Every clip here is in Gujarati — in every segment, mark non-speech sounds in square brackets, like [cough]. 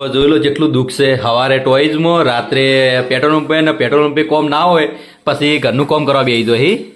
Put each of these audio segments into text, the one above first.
જોઈ લો જેટલું દુઃખ છે. સવારે ટોઈઝમાં રાત્રે પેટ્રોલ પંપે ને પેટ્રોલ પંપે કોમ ના હોય પછી ઘરનું કોમ કરવા બેસી હી?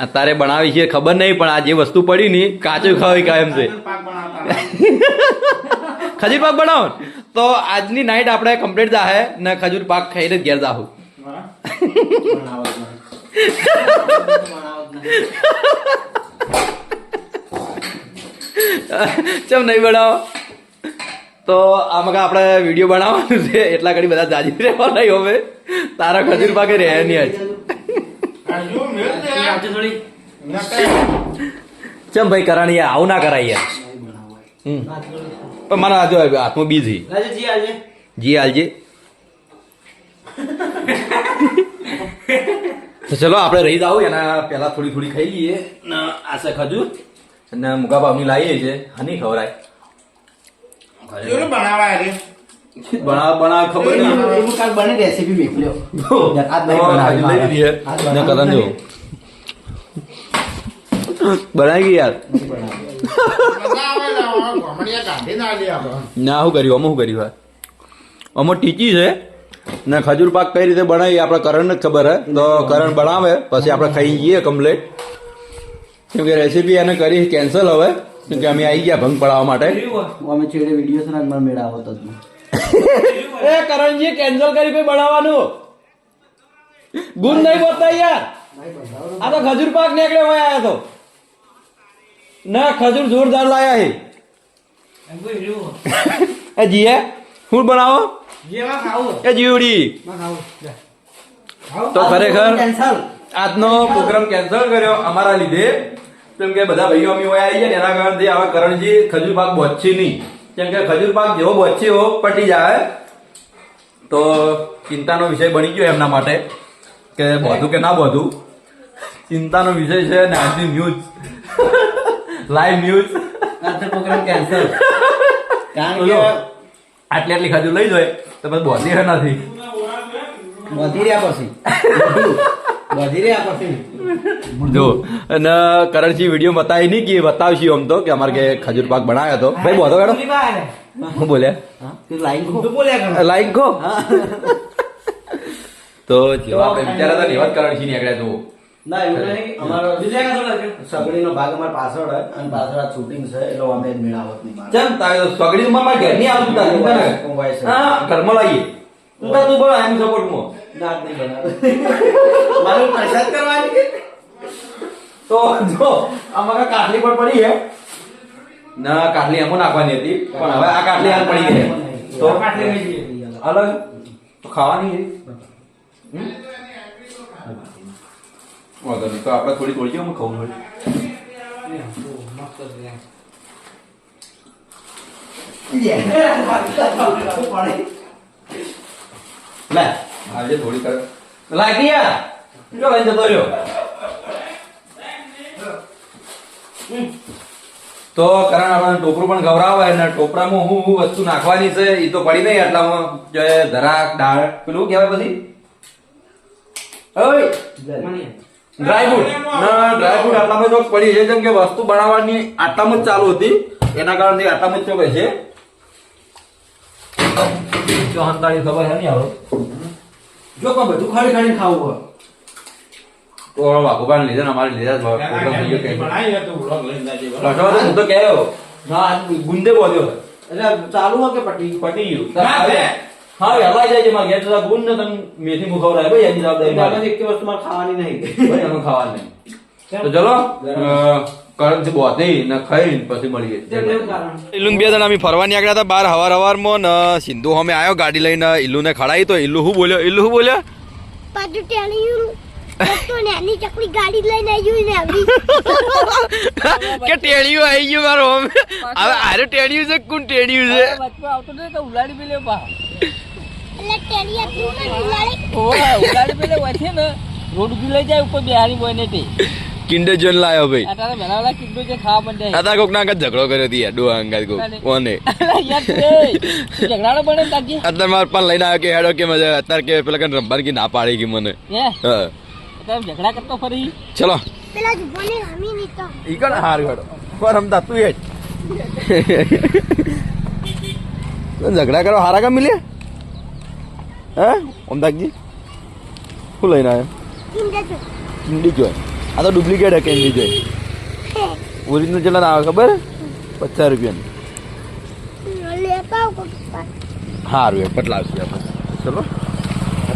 અત્યારે બનાવી છે ખબર નહીં પણ આ જે વસ્તુ પડી ની કાચું ખાવી કાયમ છે. [laughs] ખજૂર પાક બનાવો? તો આજની નાઈટ આપણે કમ્પ્લીટ જાહે ને ખજૂર પાક ખાઈને જ ઘેર જાહું. જ જ. [laughs] ચમ નહીં બનાવો? તો આમાં કાં આપણે વીડિયો બનાવવાનું છે. એટલા ઘડી બધા જાજી રહેવાના નહીં હવે. તારા ખજૂર પાકે રહે નહીં આજ. ચમ ભાઈ કરાણી આવું ના કરાય યાર હમ. પણ મારા હાથો હાથમાં બીજી આજે જી હાલજી. તો ચલો આપણે રહી જાવ એના પહેલા થોડી થોડી ખાઈ લઈએ. આશા ખજૂર. અને મુગા ભાવની લાવીએ છીએ હની ખવરાય. કેવું બનાવાય રે? બનાવ બનાવ ખબર નહીં. એવું કાલ બની રેસીપી મેકલ્યો. આજ નહીં બનાવી ખજૂર લઈ લઈએ. ને કરણ જો બનાવી ગઈ યાર? ને શું કર્યું? અમુક શું કર્યું હા અમુક ટીચી છે ને ખજૂર પાક કઈ રીતે બનાવી આપણે કરણને જ ખબર હે. તો કરણ બનાવે પછી આપણે ખાઈ જઈએ કમ્પ્લેટ કેમ કે રેસીપી એને કરી કેન્સલ હવે. કે અમે આવી ગયા ભંગ પડાવવા માટે. અમે છેડે વીડિયો છે ને મેળા મેળાવો તો એ કરણજી કેન્સલ કરી કોઈ બનાવવાનું ગુણ નહીં બોલતા યાર. આ તો ખજૂર પાક નીકળે હોય આયા તો. ના ખજૂર જોરદાર લાયા હે. એ જીએ શું બનાવો. એ જીવડી. તો ખરેખર કેન્સલ આજનો પ્રોગ્રામ કેન્સલ કર્યો અમારા લીધે. કેમ કે બધા ભાઈઓ અમે આવી જાય ને એના કારણથી આવે કરણજી ખજૂર પાક બોચી નહીં. કેમ કે ખજૂર પાક જેવો બોચી એવો પટી જાય. તો ચિંતાનો વિષય બની ગયો એમના માટે કે બોધું કે ના બોધું. ચિંતાનો વિષય છે ને આજની ન્યૂઝ લાઈવ ન્યૂઝ આજે પ્રોગ્રામ કેન્સલ કારણ કે આટલી આટલી ખજૂર લઈ જોઈએ તો પછી બોધી રહ્યા નથી. બોધી રહ્યા પછી. બોધી રહ્યા પછી. [laughs] જો અને કરણસિંહ વીડિયો બતાવી નહીં કે બતાવશું આમ તો કે અમારે કે ખજૂર પાક બનાવ્યો હતો. ભાઈ બોધો કાઢો હું બોલ્યા? લાઈન ખો. તો જેવા આપણે હતા એવા જ કરણસિંહ નીકળ્યા જુઓ ના એવું નહીં. અમારો સગડીનો ભાગ અમારા પાછળ હોય અને પાછળ શૂટિંગ છે એટલે અમે જ મેળાવત નહીં ચમ તારે સગડી માં ઘરની આવતું તારે ઘરમાં લાવીએ તું તાર તું બોલ આઈ સપોર્ટ માં ના જ નહીં બનાવે. મારે પ્રસાદ કરવાની? તો જો આમાં કાટલી પણ પડી હે. ના કાટલી એમાં નાખવાની હતી પણ હવે આ કાટલી આમ પડી ગઈ તો અલગ તો ખાવાની હતી વાંધો નહીં. તો આપણે થોડી થોડી હું ખાવું થોડી લે. આજે થોડી કર. લાગી યાર જો લઈને જતો રહ્યો તો કારણ, આપણને ટોપરું પણ ગવરાવે અને ટોપરામાં હું હું વસ્તુ નાખવાની છે એ તો પડી નહીં આટલામાં. જે ધરાક ડાળ પેલું કહેવાય પછી? ડ્રાયફ્રૂટ. ના ડ્રાયફ્રૂટ આટલામાં જો પડી છે, જેમ કે વસ્તુ બનાવવાની આટલામાં જ ચાલુ હતી, એના કારણે આટલામાં જ ચોકે છે. જો હંતાળી ખબર છે નહીં આવે જો પણ બધું ખાડી ખાડી ખાવું હોય. તો વાઘુબાન લીધે ને અમારે લીધા હું તો કહેયો ના ગુંદે બોલ્યો. એટલે ચાલુ હોય કે પટી પટી ગયું? હા વેલા જાય છે મારે જરા ગુંદ ને તમે મેથી મુખવરાય ભાઈ એની જવાબદારી એક વસ્તુ મારે ખાવાની નહીં. ખાવાની નહીં. તો ચલો કરંટથી બોત નહીં ને ખાઈ પછી મળીએ. ઇલ્લુન બે જણા અમે ફરવા નીકળ્યા હતા બાર હવાર હવારમાં ને સિંધુ અમે આવ્યો ગાડી લઈને ઇલ્લુને ખડાઈ તો ઇલ્લુ શું બોલ્યો? ઇલ્લુ શું બોલ્યો? ને [laughs] કે ટેણિયું આવી ગયું મારો હવે આરે ટેણિયું છે કોણ ટેણિયું છે? એટલે ટેણી હતું ને. બિલાડી કિન્ડર જોન લાયો ભાઈ. આતા કોક ના આગળ ઝઘડો કર્યો હતી યાર ડોહા અંગાત કોક. કોને? [laughs] અત્યારે માર પણ લઈને આવ્યો કે હેડો કે મજા અત્યારે કે પેલા કઈ રમવાની કે ના પાડી ગઈ મને. હા? ઝઘડા કરતો ફરી. ચલો. પેલા જુબાને હમી નહીં ઈ કણ હાર હેડો પર રમતા? તું હેડ. ઝઘડા કરો હારા કામ મિલે હે? ઓમદાગજી શું લઈને આવ્યો? જોય આ તો ડુપ્લિકેટ હે કેન્ડી જોય ઓરિજિનલ ચેલા આવે ખબર? પચાસ રૂપિયાની. સારું એ પટલા આવશે આપણે ચલો.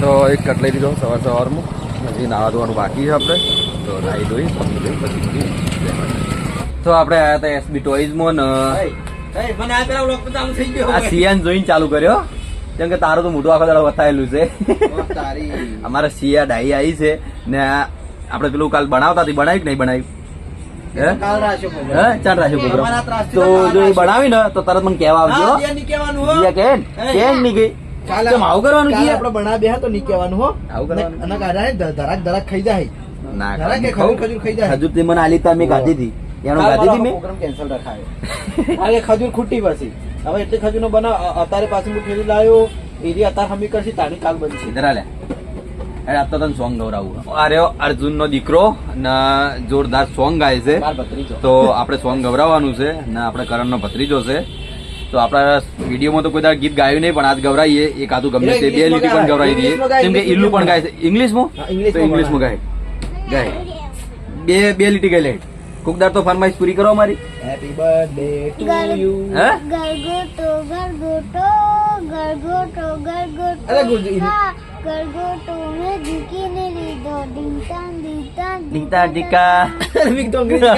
તો એક કટ લઈ લીધો સવાર સવારમાં. હજી નાવા ધોવાનું બાકી છે આપણે. તો નાહી ધોઈ પછી. તો આપણે આવ્યા હતા એસબી ટોઈઝમાં આ સિયાન જોઈને ચાલુ કર્યો. કેમ કે તારું તો મોટું આખો દાડો છે. અમારે સિયા ડાઈ આવી છે ને આ આપણે પેલું કાલ બનાવતા હતી બનાવી કે નહીં બનાવી હે? કાલ રાખ્યો program. હે? ચાલ રાખ્યો પ્રોગ્રામ તો જો એ બનાવી ને તો તરત મને કહેવા આવજો. નહીં એ, ગઈ આવું કરવાનું જીયા? આપણે બનાવ્યા તો નહીં કહેવાનું હો. આવું કરવાનું? અને કાઢાને ધરાક ધરાક ખાઈ જાય. ના જરા કે ખજૂર ખજૂર ખાઈ જાય. હજુ તે મને આલી તા મેં ખાધી હતી એનું ગાધી મેં? program cancel રખાયો. ખજૂર ખૂટી પછી. હવે એટલી ખજૂર નો બનાવ અ- અત્યારે પાછું હું લાવ્યો એરી અત્યારે હમી કરશે તારી કાલ બનશે. ધરા આલે. એ આ તને સોંગ ગવરાવું આ રહ્યો અર્જુન નો દીકરો ને જોરદાર સોંગ ગાય છે. તો આપણે સોંગ ગવરાવવાનું છે ને આપણે કરણ નો ભત્રીજો છે. તો આપણા વિડીયોમાં તો કોઈ દાડો ગીત ગાયું નહીં પણ આજ ગવરાઈએ એક આધું ગમે તે બે લીટી પણ ગવરાઈ દઈએ. કેમ કે ઇલ્લુ પણ ગાય છે. ઇંગ્લિશમાં તો ઇંગ્લિશમાં ગાય. ગાય. બે બે લીટી ગાઈ લે. કુકદાર તો ફરમાઈશ પૂરી કરો મારી હેપી બર્થડે ટુ યુ હે? ગરગોટો ગરગોટો ગરગોટો ગરગોટો અરે ગુરજી. ખા. ગરગોટો મેં ઝૂકીને લીધો. ડીંટાન ડીંટાન ટીકા ટીકા Vic તો અંગ્રેજી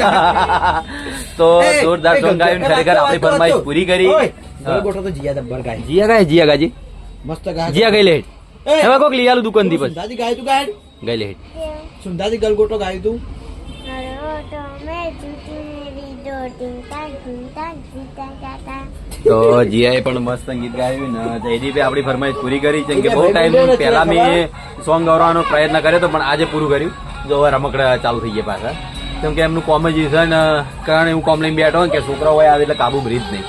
તો જોરદાર સોંગ ગાયું ખરેખર આપણી ફરમાઈશ પૂરી કરી. ગરગોટો તો જીયા દબ્બર ગાય. જીયા ગાય જીયા ગાજી. મસ્ત ગાય જીયા ગઈ લેટ. હવે કોક લઈ આલું દુકાનથી પછી. દાદી ગાય તું ગાય? ગઈ લેટ. સુંદાજી ગલગોટો ગાય તું? ગરગોટો મેં તો [laughs] જીઆઈ પણ મસ્ત ગીત ગાયું ને. જયદીપે આપણી ફરમાઈશ પૂરી કરી છે. કે બહુ ટાઈમ પહેલા મેં સોંગ ગાવાનો પ્રયત્ન કર્યો હતો પણ આજે પૂરું કર્યું. જો હવે રમકડા ચાલુ થઈ ગયા પાછા. કેમ કે એમનું કોમ જ છે ને કારણ એવું કોમ લઈને બેઠો કે છોકરા હોય આવે એટલે કાબુ બ્રીજ નહીં.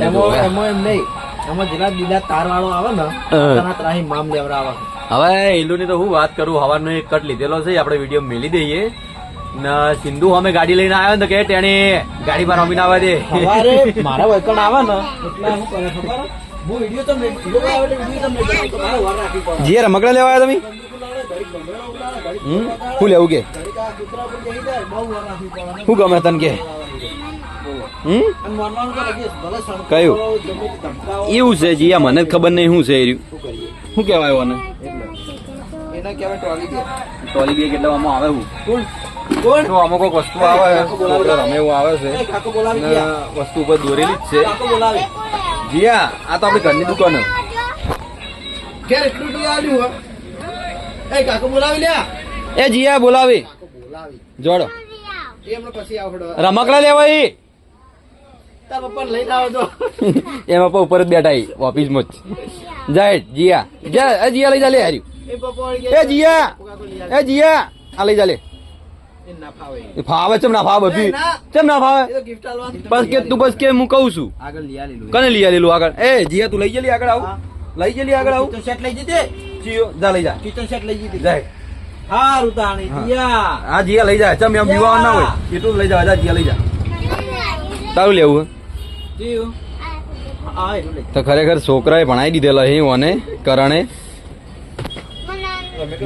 એમાં હવે. એમાં એમ નહીં. એમાં જેના તાર વાળો આવે ને તેના ત્રાહી મામ લેવડાવે હવે એલુની તો હું વાત કરું હવાનો એક કટ લીધેલો છે આપણે વીડિયો મેલી દઈએ. ને સિંધુ અમે ગાડી લઈને આવ્યો ને કે તેને ગાડી પર રમીને આવે દે. સવારે મારા [laughs] વૈકણ આવે ને જે એટલે રમકડા લેવા આવ્યા તમે? શું લેવું કે. શું ગમે તને કે? કયું? એવું છે જીયા મને ખબર નહીં શું છે એ. શું કહેવાય એને ટોલી બે કેટલા આવે હું? તો અમુક વસ્તુ આવે રમે એવું આવે છે. વસ્તુ ઉપર દોરેલી જ છે. જીયા આ તો આપણી ઘરની દુકાન. એ જીયા બોલાવી. જોડો. રમકડા લેવા ઈ. [laughs] એમાં પણ ઉપર જ બેઠા ઓફિસમાં જાય જીયા. જીયા લઈ જા લે હાર્યું એ જીયા. એ જીયા. આ લઈ જા લે. એ ફાવે. ચમ ના ફાવે બધું. ચમ ના. ફાવે. બસ કે તું બસ કે હું કહું છું. આગળ લઈ લેલું કને લિયા લેલું આગળ? એ જીયા તું લઈ જલી આગળ આવ. લઈ જલી આગળ આવ. સેટ લઈ જતી જીયો જા લઈ જા. કિચન સેટ લઈ જતી જાય. હારું તાણી જીયા. હા જીયા લઈ જા ચમ એમ જીવા ના હોય. એટલું લઈ જા જા જીયા લઈ જા. તારું લેવું લઈ તો ખરેખર છોકરાએ ભણાઈ દીધેલા હે ઓને કરણે.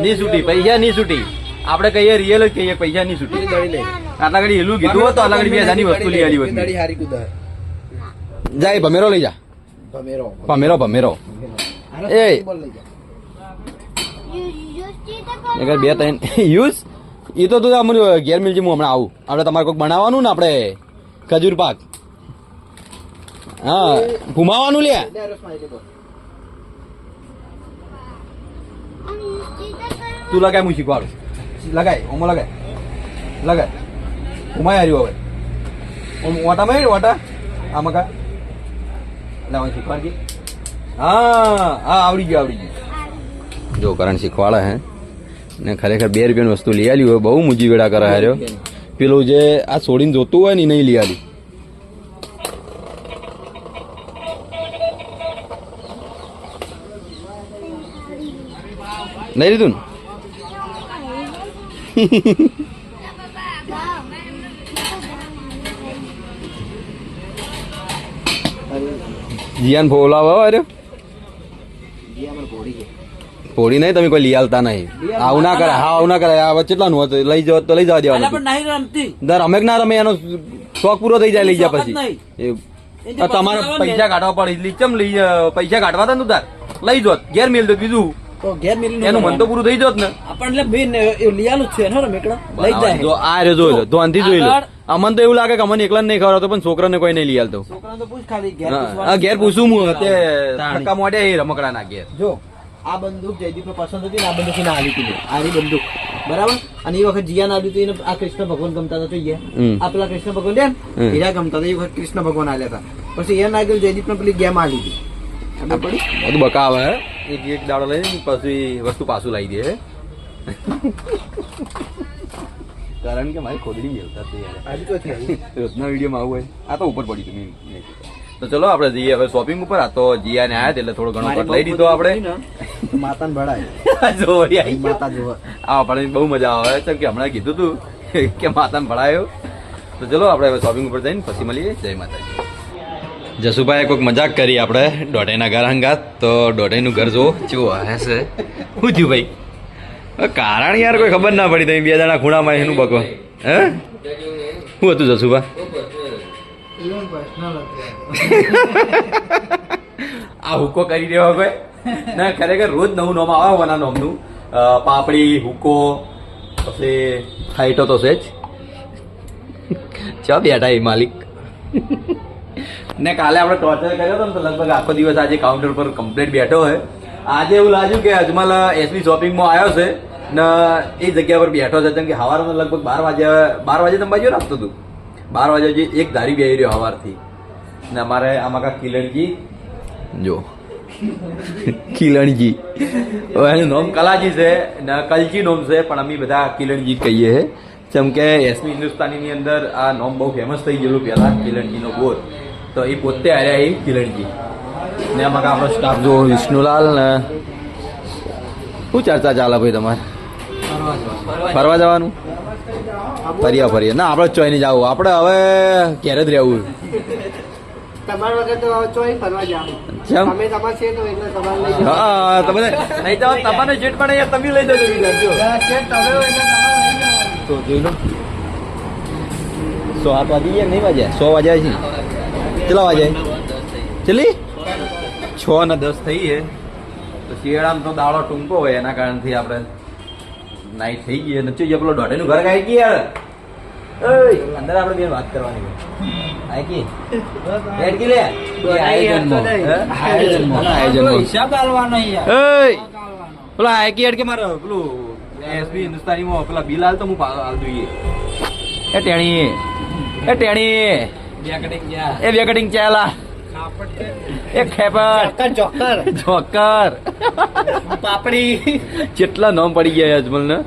ની છૂટી પૈસા ની છૂટી. આપણે કહીએ રિયલ જ કહીએ પૈસા ની છૂટી આટલા ઘડી એલું કીધું હોત તો આટલા ઘડી બે હજારની વસ્તુ લઈ આવી હોત. હારી જાય ભમેરો લઈ જા. ભમેરો. ભમેરો ભમેરો. એ. બોલ અગર બે ત્રણ. યુઝ એ તો તું અમને ઘેર મિલજી હું હમણાં આવું. આપણે તમારે કોઈક બનાવવાનું ને આપણે? ખજૂર પાક. હા ઘુમાવાનું લે. તું લગાય હું શીખવાડું? લગાય, ઓમો લગાય. લગાય. ઉમાય હાર્યું હવે. ઓમ, ઓટા માં ઓટા? આમાં કા હું શીખવાડજે હા હા, આવડી ગયું આવડી ગયું. જો, કરણ શીખવાડે હે. ને ખરેખર બે રૂપિયાની વસ્તુ લઈ આવી હોય, બહુ મૂજી વેડા કરે હાર્યો. પેલું જે આ છોડીને જોતું હોય ને નહીં લઈ આવી નહીં લીધું ને? જીયાન ફોલાવો અરે પોડી નહીં તમે કોઈ લઈ આલતા નહીં આવું ના કરે હા આવું ના કરે આ કેટલાનું હતું લઈ જવા તો લઈ જવા દેવાનું. દર અમે ના રમે એનો શોખ પૂરો થઈ જાય લઈ જાય પછી. તમારે પૈસા કાઢવા પડે ચમ લઈ પૈસા કાઢવા તા તું તાર. લઈ જોત ઘેર મેલ દો બીજું. તો ઘેર મિલી એનું મન તો પૂરું થઈ જોત ને. આપણને બેન લિયાલું જ છે ને મેકડા લઈ જ જો આ રહ્યો જોઈ લો ધોનથી જોઈ લો. અમને તો એવું લાગે કે અમને એકલા નહીં ખવડાવતો પણ છોકરાને કોઈ નહીં લઈ છોકરાને તો પૂછ ખાલી ઘેર. આ ઘેર પૂછું હું તે મોઢે એ રમકડા ના ઘેર. જો આ બંદૂક જયદીપને પસંદ હતી ને આ બંદૂક એને આવી હતી બંદૂક. બરાબર? અને એ વખત જીયાને આવ્યું હતું એને આ કૃષ્ણ ભગવાન ગમતા હતા જોઈએ. આ પેલા કૃષ્ણ ભગવાન ને હીરા ગમતા હતા એ વખત કૃષ્ણ ભગવાન આવ્યા હતા. પછી એને આગળ જયદીપને પેલી ગેમ આવી હતી બધું બકાવે એક એક દાડો લઈને પછી વસ્તુ પાછું લાવી દે કારણ કે મારી ખોદડી મેલતા જ નહીં યાર. આજે તો થઈ રોજના વિડીયોમાં આવું હોય. આ તો ઉપર પડી હતું મેં તો ચલો આપણે જઈએ હવે શોપિંગ ઉપર. આ તો જીયાને આયા એટલે થોડો ઘણો કટ લઈ દીધો આપણે. માતાને ભળાય જો વળી આઈ માતા જોવા. આ પણ બહુ મજા આવે છે કે હમણાં કીધું તું કે માતાને ભળાયો તો ચલો આપણે હવે શોપિંગ ઉપર જઈને પછી મળીએ. જય માતાજી. જસુભાઈ કોઈક મજાક કરી આપણે દોઢાઈના ઘર હંગાત. તો દોઢાઈનું ઘર જો કેવું હે છે. શું થયું ભાઈ? કારણ યાર કોઈ ખબર ના પડી તમે બે જણા ખૂણામાં એનું બકો. હે? શું હતું જસુભા? આ હુક્કો કરી દેવા કોઈ ના, ખરેખર રોજ નવું નોમ મના નામનું. પાપડી હુક્કો પછી હાઈટો તો છે જ. ચા બેઠા એ માલિક. ને કાલે આપણે ટોર્ચર કર્યો હતો ને તો લગભગ આખો દિવસ આજે કાઉન્ટર પર કમ્પ્લેટ બેઠો હોય. આજે એવું લાગ્યું કે અજમલ એસબી શોપિંગમાં આવ્યો છે ને એ જગ્યા પર બેઠો છે. જેમ કે સવારમાં લગભગ બાર વાગ્યા બાર વાગે તમે બાજુ રાખતો હતું. બાર વાગે જે એક ધારી બે રહ્યો સવારથી ને અમારે આમાં કા કિલણજી. જો. કિલણજી. એનું નામ કલાજી છે ને કલજી નોમ છે, પણ અમે બધા કિલણજી કહીએ છે જેમ કે એસમી હિન્દુસ્તાનીની અંદર આ નોમ બહુ ફેમસ થઈ ગયેલું પહેલાં કિલણજીનો બોર તો એ પોતે આવ્યા એ કિરણજી ને આમાં કા આપણો સ્ટાફ જો વિષ્ણુલાલ ને શું ચર્ચા ચાલે ભાઈ તમારે? ફરવા જવાનું? ફર્યા ફરીએ. ના આપણે ચોઈ નહીં જવું. આપણે હવે ઘેર જ રહેવું. તમારા વગર તો ચોઈ ફરવા જાવ. કેમ તમે તમારે છે તો એટલે તમારે લઈ જાઓ. હા તમને નહીં જાવ તમારે જેટ પણ યાર તમે લઈ જજો વિચારજો છે તમે એટલે તમારે લઈ જાઓ. તો જોઈ લો. સો આઠ વાગી ગયા નહીં વાગ્યા? સો વાગ્યા છે. કેટલા વાગે? ચલી છ ને દસ થઈ છે. તો શિયાળામાં તો દાડો ટૂંકો હોય એના કારણથી આપણે નાઈટ થઈ ગઈ. અને જોઈએ પેલો દોઢેનું ઘર ગાઈ કે યાર અંદર આપણે બે વાત કરવાની હોય. આય કી? હેડ કી લે. એ આયોજનમાં. હે? આયોજનમાં. આયોજનમાં. હિસાબ આલવાનો યાર. એય! પેલા આયકી હેડ મારે પેલું એસબી પેલા બિલ હાલ તો હું પા- હાલ જોઈએ એ ટેણી. એ ટેણી. એ બે કટિંગ ચાલા એ ખેપર ચોક્કર ચોક્કર. પાપડી. જેટલા નામ પડી ગયા અજમલ ને